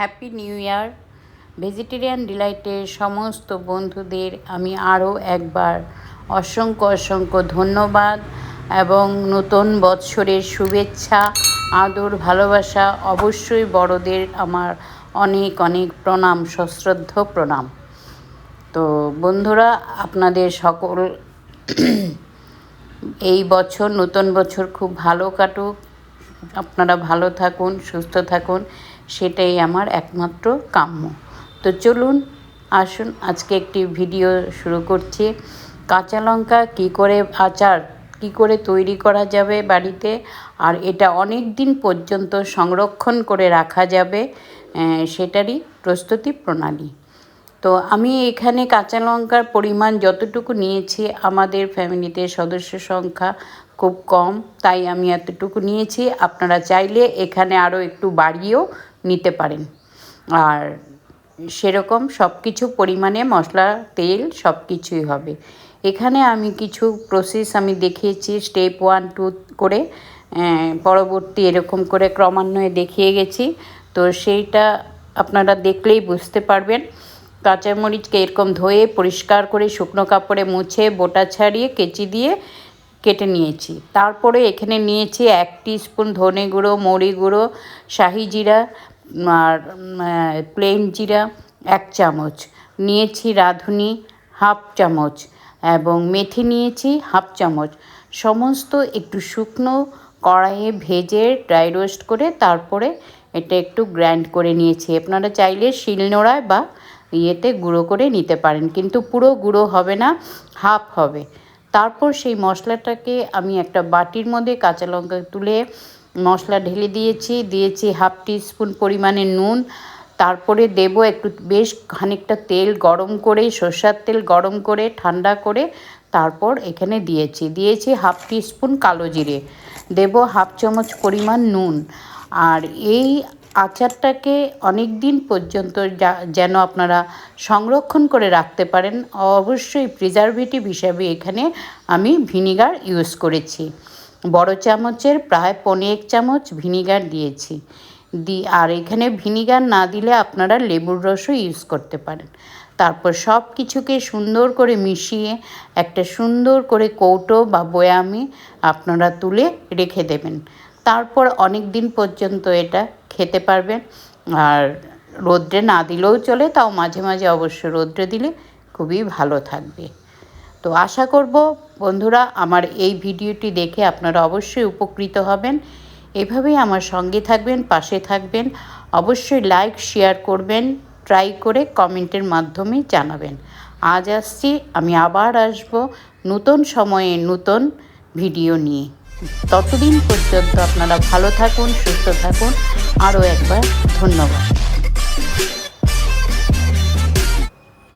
Happy new year vegetarian ডিলাইটের সমস্ত বন্ধুদের আমি আরও একবার অসংখ্য অসংখ্য ধন্যবাদ এবং নতুন বৎসরের শুভেচ্ছা, আদর, ভালোবাসা অবশ্যই বড়দের আমার অনেক অনেক প্রণাম, সশ্রদ্ধ প্রণাম। তো বন্ধুরা, আপনাদের সকল এই বছর, নতুন বছর খুব ভালো কাটুক। আপনারা ভালো থাকুন, সুস্থ থাকুন। সেটাই আমার একমাত্র কাম্য। তো চলুন, আসুন, আজকে একটি ভিডিও শুরু করছি। কাঁচা লঙ্কা কী করে আচার, কী করে তৈরি করা যাবে বাড়িতে, আর এটা অনেক দিন পর্যন্ত সংরক্ষণ করে রাখা যাবে সেটারই প্রস্তুতি প্রণালী। তো আমি এখানে কাঁচা লঙ্কার পরিমাণ যতটুকু নিয়েছি, আমাদের ফ্যামিলিতে সদস্য সংখ্যা খুব কম, তাই আমি এতটুকু নিয়েছি। আপনারা চাইলে এখানে আরও একটু বাড়িয়েও নিতে পারেন। আর সেরকম সব কিছু পরিমাণে মশলা, তেল সব কিছুই হবে। এখানে আমি কিছু প্রসেস আমি দেখিয়েছি স্টেপ ওয়ান টু করে। পরবর্তী এরকম করে ক্রমান্বয়ে দেখিয়ে গেছি। তো সেইটা আপনারা দেখলেই বুঝতে পারবেন। কাঁচামরিচকে এরকম ধুয়ে, পরিষ্কার করে, শুকনো কাপড়ে মুছে, বোটা ছাড়িয়ে, কেচি দিয়ে কেটে নিয়েছি। তারপরে এখানে নিয়েছি এক স্পুন ধনে গুঁড়ো, মৌরি গুঁড়ো, শাহি জিরা, আর প্লেন জিরা এক চামচ। নিয়েছি রাঁধুনি হাফ চামচ এবং মেথি নিয়েছি হাফ চামচ। সমস্ত একটু শুকনো কড়াইয়ে ভেজে ড্রাই রোস্ট করে তারপরে এটা একটু গ্র্যান্ড করে নিয়েছি। আপনারা চাইলে শিলনোড়ায় বা ইয়েতে গুঁড়ো করে নিতে পারেন, কিন্তু পুরো গুঁড়ো হবে না, হাফ হবে। তারপর সেই মশলাটাকে আমি একটা বাটির মধ্যে কাঁচা লঙ্কা তুলে মশলা ঢেলে দিয়েছি দিয়েছি হাফ স্পুন পরিমাণে নুন। তারপরে দেব একটু বেশ খানিকটা তেল গরম করে, সর্ষার তেল গরম করে, ঠান্ডা করে তারপর এখানে দিয়েছি। দিয়েছি হাফ স্পুন কালো জিরে। দেব হাফ চামচ পরিমাণ নুন। আর এই আচারটাকে অনেক দিন পর্যন্ত যেন আপনারা সংরক্ষণ করে রাখতে পারেন, অবশ্যই প্রিজারভেটিভ হিসাবে এখানে আমি ভিনিগার ইউজ করেছি। বড় চামচের প্রায় পনেরো এক চামচ ভিনিগার দিয়েছি। দি, আর এখানে ভিনিগার না দিলে আপনারা লেবুর রসও ইউজ করতে পারেন। তারপর সব কিছুকে সুন্দর করে মিশিয়ে একটা সুন্দর করে কৌটো বা বয়ামে আপনারা তুলে রেখে দেবেন। তারপর অনেক দিন পর্যন্ত এটা খেতে পারবেন আর রোদ্রে না দিলেও চলে, তাও মাঝে মাঝে অবশ্য রোদ্রে দিলে খুবই ভালো থাকবে। তো আশা করব, বন্ধুরা, আমার এই ভিডিওটি দেখে আপনারা অবশ্যই উপকৃত হবেন। এভাবেই আমার সঙ্গে থাকবেন, পাশে থাকবেন। অবশ্যই লাইক, শেয়ার করবেন, ট্রাই করে কমেন্টের মাধ্যমে জানাবেন। আজ আসছি, আমি আবার আসব নতুন সময়ে নতুন ভিডিও নিয়ে। ততদিন পর্যন্ত আপনারা ভালো থাকুন সুস্থ থাকুন। আরও একবার ধন্যবাদ।